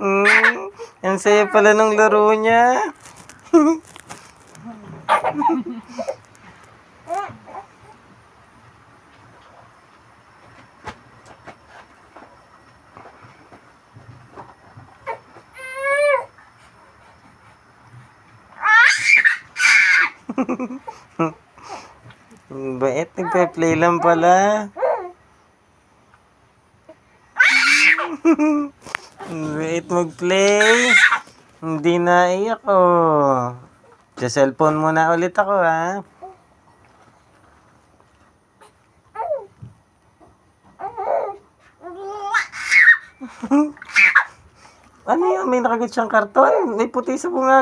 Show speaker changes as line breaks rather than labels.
mm, ang saya pala ng laro niya. Bait, nagpe-play lang pala. Bait mag-play. Hindi na iyak oh. Sa cellphone muna ulit ako ha. Ano yun? May nakagat siyang karton? May puti sa bunga.